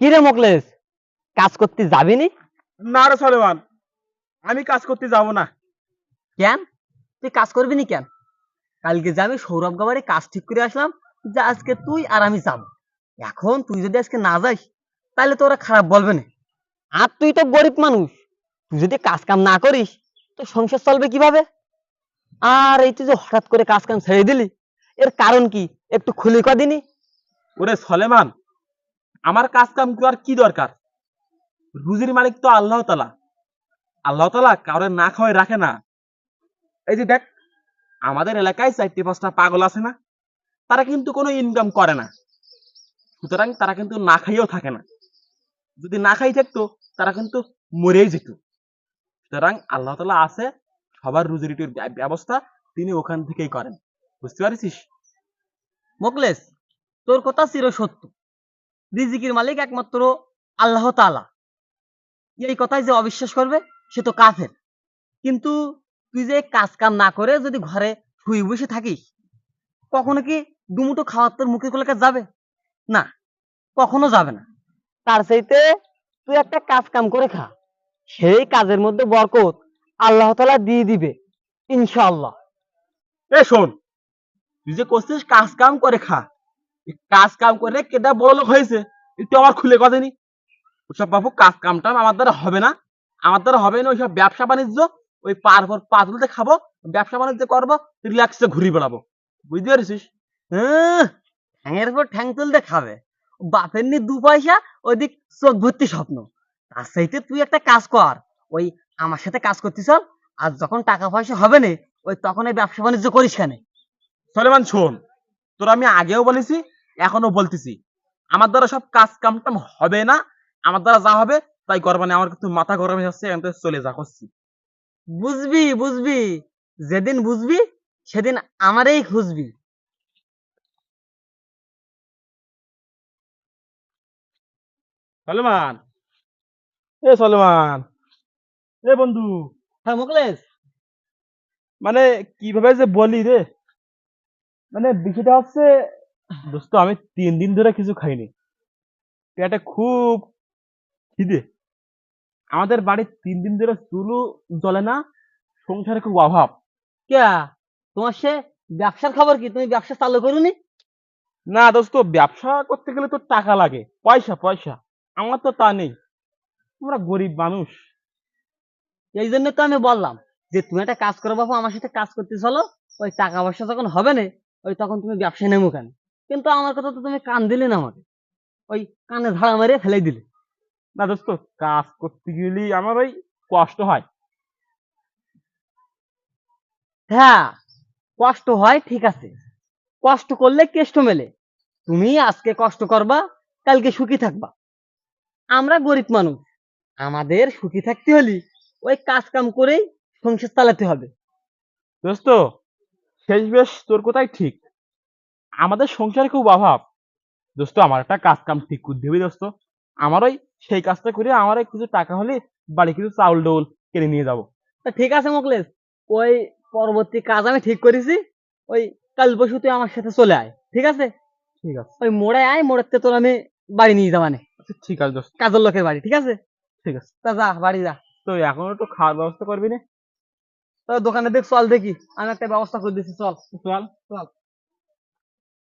কি রে মোকলেস? কাজ করতে যাবি নি না রে সলেমান আমি কাজ করতে যাব না। কেন? তুই কাজ করবি নি কেন? কালকে যে আমি সৌরভ গাবারে কাজ ঠিক করে আসলাম যে আজকে তুই আর আমি যাব। এখন তুই যদি আজকে না যাস তাহলে তো ওরা খারাপ বলবে না। আর তুই তো গরিব মানুষ। তুই যদি কাজ কাম না করিস তো সংসার চলবে কীভাবে? আর এই তুই যে হঠাৎ করে কাজ কাম ছেড়ে দিলি এর কারণ কি? একটু খুলে কদিনি? ওরে সলেমান আমার কাজ কাম করার কি দরকার? রুজির মালিক তো আল্লাহ তালা আল্লাহ তালা কাউরে না খাওয়াই রাখে না। এই যে দেখ, আমাদের এলাকায় চারটে, পাঁচটা পাগল আছে না, তারা কিন্তু কোনো ইনকাম করে না। সুতরাং তারা কিন্তু না খাইয়েও থাকে না। যদি না খাই থাকতো, তারা কিন্তু মরেই যেত। সুতরাং আল্লাহ তালা আছে, সবার রুজি রুটির ব্যবস্থা তিনি ওখান থেকেই করেন। বুঝতে পারছিস? মোকলেস তোর কথা চির সত্য রিজিকের মালিক একমাত্র আল্লাহ তাআলা। এই কথায় যে অবিশ্বাস করবে, সে তো কাফের। কিন্তু তুই যে কাজ কাম না করে যদি ঘরে শুয়ে বসে থাকিস, কখনো কি দুমুটো খাওয়ার তোর মুখে কোলে যাবে? না, কখনো যাবে না। তার চাইতে তুই একটা কাজ কাম করে খা। সেই কাজের মধ্যে বরকত আল্লাহ তাআলা দিয়ে দিবে, ইনশাআল্লাহ। এ শোন, তুই যে করছিস কাজ কাম করে খা। কাজ কাম করে কেটা বড় লোক হয়েছে? একটু আমার খুলে কথা নি ওসব বাবু কাজ কামটা আমার দ্বারা হবে না। আমার দ্বারা হবে না ওইসব ব্যবসা বাণিজ্য। ওই পার পর পা তুলতে খাব ব্যবসা বাণিজ্য করব রিল্যাক্সে ঘুরি বেড়াবো। বুঝতে পারছিস? হ্যাঁ, ঠ্যাঙের উপর ঠ্যাং তুলতে খাবে। বাপের নি দু পয়সা ওইদিক চোখ ভর্তি স্বপ্ন। তার চাইতে তুই একটা কাজ কর। ওই আমার সাথে কাজ করতে চল আর যখন টাকা পয়সা হবে না ওই তখন এই ব্যবসা বাণিজ্য করিস কেন। সলেমান শোন। তোর আমি আগেও বলেছি এখনও বলতেছি আমার দ্বারা সব কাজ কামটাম হবে না আমার দ্বারা যা হবে তাই করবানি আমার কিন্তু মাথা গরম হয়ে যাচ্ছে এখান থেকে চলে যা করছি। বুঝবি বুঝবি যেদিন বুঝবি সেদিন আমারই খুঁজবি। সলেমান। এ সলমান। এ বন্ধু। হ্যাঁ মুকলেশ মানে কীভাবে যে বলি রে? মানে বিষয়টা হচ্ছে দোস্ত আমি তিন দিন ধরে কিছু খাইনি। পেটে খুব খিদে। আমাদের বাড়ির তিন দিন ধরে চুলু জ্বলে না সংসারে খুব অভাব। কে তোমার সে ব্যবসার খবর কি? তুমি ব্যবসা চালু করুনি? না দোস্ত ব্যবসা করতে গেলে তো টাকা লাগে পয়সা পয়সা। আমার তো তা নেই। আমরা গরিব মানুষ। এই জন্য তো আমি বললাম যে তুমি একটা কাজ করো বাবু আমার সাথে কাজ করতে চলো। ওই টাকা পয়সা যখন হবে না ওই তখন তুমি ব্যবসায় নেমো কেন? কিন্তু আমার কথা তো তুমি কান দিলে না আমাকে। ওই কানে ধারা মারিয়ে ফেলে দিলে। না দোস্ত কাজ করতে গেলে আমার ওই কষ্ট হয়। হ্যাঁ কষ্ট হয় ঠিক আছে। কষ্ট করলে কেষ্ট মেলে। তুমি আজকে কষ্ট করবা কালকে সুখী থাকবা। আমরা গরিব মানুষ। আমাদের সুখী থাকতে হলে ওই কাজ কাম করেই সংসার চালাতে হবে। দোস্ত শেষ বেশ তোর কোথায় ঠিক। আমাদের সংসারে খুব অভাব। দোস্ত আমার একটা কাজ কাম ঠিক করে দিবি দোস্ত। আমার ওই সেই কাজটা করে আমার কিছু টাকা হলে বাড়ি কিছু চাউল ডোল কিনে নিয়ে যাব। তা ঠিক আছে মোকলেশ ওই পরবর্তী কাজ আমি ঠিক করেছি ওই কাল পরশু তুই আমার সাথে চলে আয় ঠিক আছে? ঠিক আছে। ওই মোড়ে আয় মোড়েতে তোর আমি বাড়ি নিয়ে যাবানে আচ্ছা, ঠিক আছে দোস্ত। কাজের লোকের বাড়ি ঠিক আছে? ঠিক আছে। তা যা বাড়ি যা। তো এখন একটু খাওয়ার ব্যবস্থা করবি না? তো দোকানে দেখ চল দেখি। আমি একটা ব্যবস্থা করে দিচ্ছি চল। চল। চল।